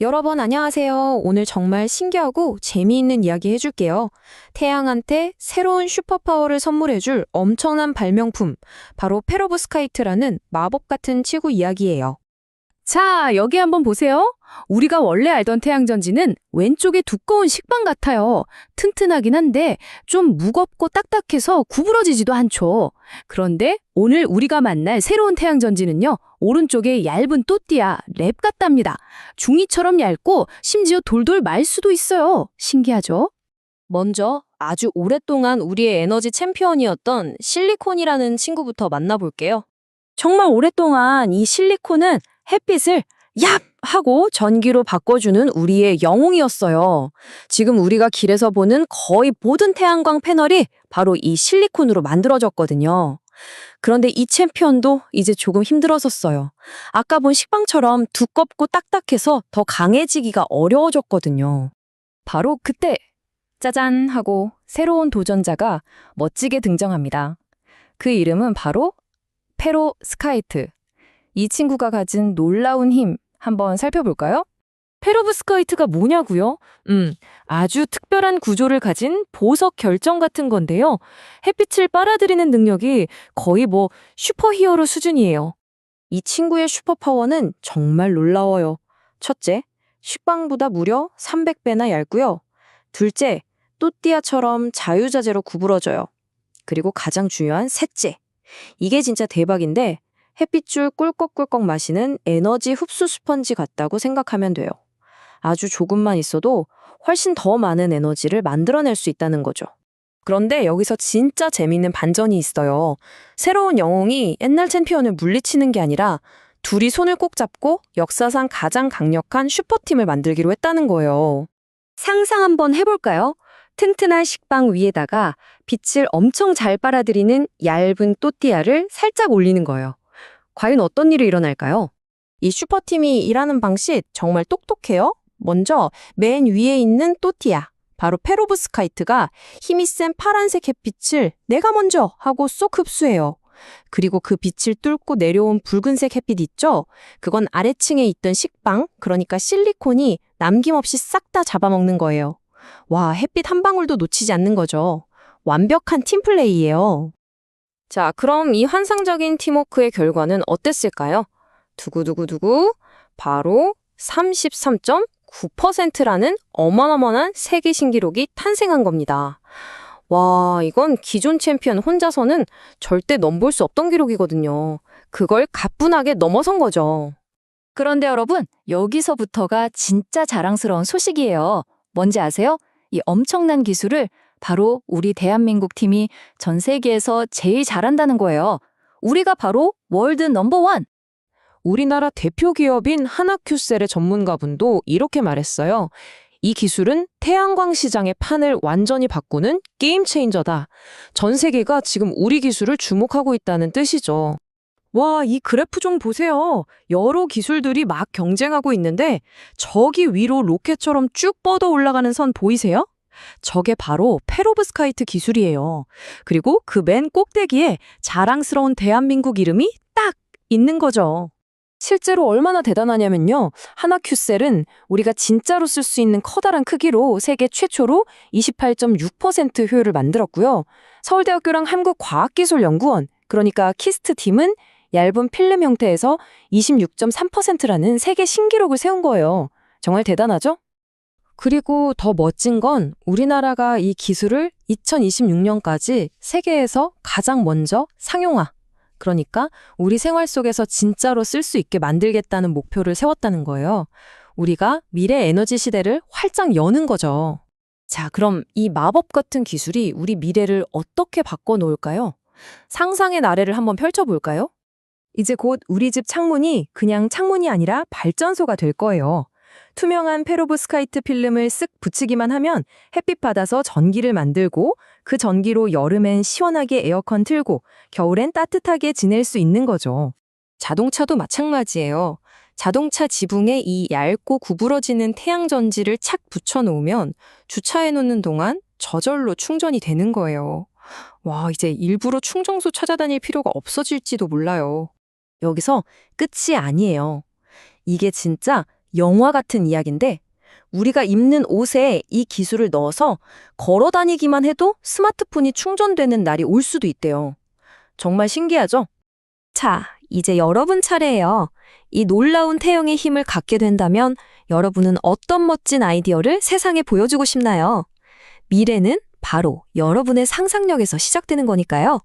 여러분 안녕하세요. 오늘 정말 신기하고 재미있는 이야기 해줄게요. 태양한테 새로운 슈퍼파워를 선물해줄 엄청난 발명품, 바로 페로브스카이트라는 마법 같은 치구 이야기예요. 자, 여기 한번 보세요. 우리가 원래 알던 태양전지는 왼쪽에 두꺼운 식빵 같아요. 튼튼하긴 한데 좀 무겁고 딱딱해서 구부러지지도 않죠. 그런데 오늘 우리가 만날 새로운 태양전지는요. 오른쪽에 얇은 또띠아, 랩 같답니다. 중이처럼 얇고 심지어 돌돌 말 수도 있어요. 신기하죠? 먼저 아주 오랫동안 우리의 에너지 챔피언이었던 실리콘이라는 친구부터 만나볼게요. 정말 오랫동안 이 실리콘은 햇빛을 얍! 하고 전기로 바꿔주는 우리의 영웅이었어요. 지금 우리가 길에서 보는 거의 모든 태양광 패널이 바로 이 실리콘으로 만들어졌거든요. 그런데 이 챔피언도 이제 조금 힘들어졌어요. 아까 본 식빵처럼 두껍고 딱딱해서 더 강해지기가 어려워졌거든요. 바로 그때 짜잔 하고 새로운 도전자가 멋지게 등장합니다. 그 이름은 바로 페로 스카이트. 이 친구가 가진 놀라운 힘 한번 살펴볼까요? 페로브스카이트가 뭐냐고요? 음, 아주 특별한 구조를 가진 보석 결정 같은 건데요. 햇빛을 빨아들이는 능력이 거의 뭐 슈퍼히어로 수준이에요. 이 친구의 슈퍼파워는 정말 놀라워요. 첫째, 식빵보다 무려 300배나 얇고요. 둘째, 또띠아처럼 자유자재로 구부러져요. 그리고 가장 중요한 셋째. 이게 진짜 대박인데 햇빛줄 꿀꺽꿀꺽 마시는 에너지 흡수 스펀지 같다고 생각하면 돼요. 아주 조금만 있어도 훨씬 더 많은 에너지를 만들어낼 수 있다는 거죠. 그런데 여기서 진짜 재밌는 반전이 있어요. 새로운 영웅이 옛날 챔피언을 물리치는 게 아니라 둘이 손을 꼭 잡고 역사상 가장 강력한 슈퍼팀을 만들기로 했다는 거예요. 상상 한번 해볼까요? 튼튼한 식빵 위에다가 빛을 엄청 잘 빨아들이는 얇은 또띠아를 살짝 올리는 거예요. 과연 어떤 일이 일어날까요? 이 슈퍼팀이 일하는 방식 정말 똑똑해요. 먼저 맨 위에 있는 또띠아, 바로 페로브스카이트가 힘이 센 파란색 햇빛을 내가 먼저 하고 쏙 흡수해요. 그리고 그 빛을 뚫고 내려온 붉은색 햇빛 있죠? 그건 아래층에 있던 식빵, 그러니까 실리콘이 남김없이 싹 다 잡아먹는 거예요. 와, 햇빛 한 방울도 놓치지 않는 거죠. 완벽한 팀플레이예요. 자, 그럼 이 환상적인 팀워크의 결과는 어땠을까요? 두구두구두구, 바로 33.9%라는 어마어마한 세계 신기록이 탄생한 겁니다. 와, 이건 기존 챔피언 혼자서는 절대 넘볼 수 없던 기록이거든요. 그걸 가뿐하게 넘어선 거죠. 그런데 여러분, 여기서부터가 진짜 자랑스러운 소식이에요. 뭔지 아세요? 이 엄청난 기술을 바로 우리 대한민국 팀이 전 세계에서 제일 잘한다는 거예요. 우리가 바로 월드 넘버원! 우리나라 대표 기업인 하나큐셀의 전문가분도 이렇게 말했어요. 이 기술은 태양광 시장의 판을 완전히 바꾸는 게임 체인저다. 전 세계가 지금 우리 기술을 주목하고 있다는 뜻이죠. 와, 이 그래프 좀 보세요. 여러 기술들이 막 경쟁하고 있는데 저기 위로 로켓처럼 쭉 뻗어 올라가는 선 보이세요? 저게 바로 페로브스카이트 기술이에요. 그리고 그 맨 꼭대기에 자랑스러운 대한민국 이름이 딱 있는 거죠. 실제로 얼마나 대단하냐면요. 하나 큐셀은 우리가 진짜로 쓸 수 있는 커다란 크기로 세계 최초로 28.6% 효율을 만들었고요. 서울대학교랑 한국과학기술연구원, 그러니까 키스트 팀은 얇은 필름 형태에서 26.3%라는 세계 신기록을 세운 거예요. 정말 대단하죠? 그리고 더 멋진 건 우리나라가 이 기술을 2026년까지 세계에서 가장 먼저 상용화, 그러니까 우리 생활 속에서 진짜로 쓸 수 있게 만들겠다는 목표를 세웠다는 거예요. 우리가 미래 에너지 시대를 활짝 여는 거죠. 자, 그럼 이 마법 같은 기술이 우리 미래를 어떻게 바꿔 놓을까요? 상상의 나래를 한번 펼쳐볼까요? 이제 곧 우리 집 창문이 그냥 창문이 아니라 발전소가 될 거예요. 투명한 페로브스카이트 필름을 쓱 붙이기만 하면 햇빛 받아서 전기를 만들고 그 전기로 여름엔 시원하게 에어컨 틀고 겨울엔 따뜻하게 지낼 수 있는 거죠. 자동차도 마찬가지예요. 자동차 지붕에 이 얇고 구부러지는 태양전지를 착 붙여놓으면 주차해 놓는 동안 저절로 충전이 되는 거예요. 와, 이제 일부러 충전소 찾아다닐 필요가 없어질지도 몰라요. 여기서 끝이 아니에요. 이게 진짜 영화 같은 이야기인데 우리가 입는 옷에 이 기술을 넣어서 걸어 다니기만 해도 스마트폰이 충전되는 날이 올 수도 있대요. 정말 신기하죠? 자, 이제 여러분 차례예요. 이 놀라운 태영의 힘을 갖게 된다면 여러분은 어떤 멋진 아이디어를 세상에 보여주고 싶나요? 미래는 바로 여러분의 상상력에서 시작되는 거니까요.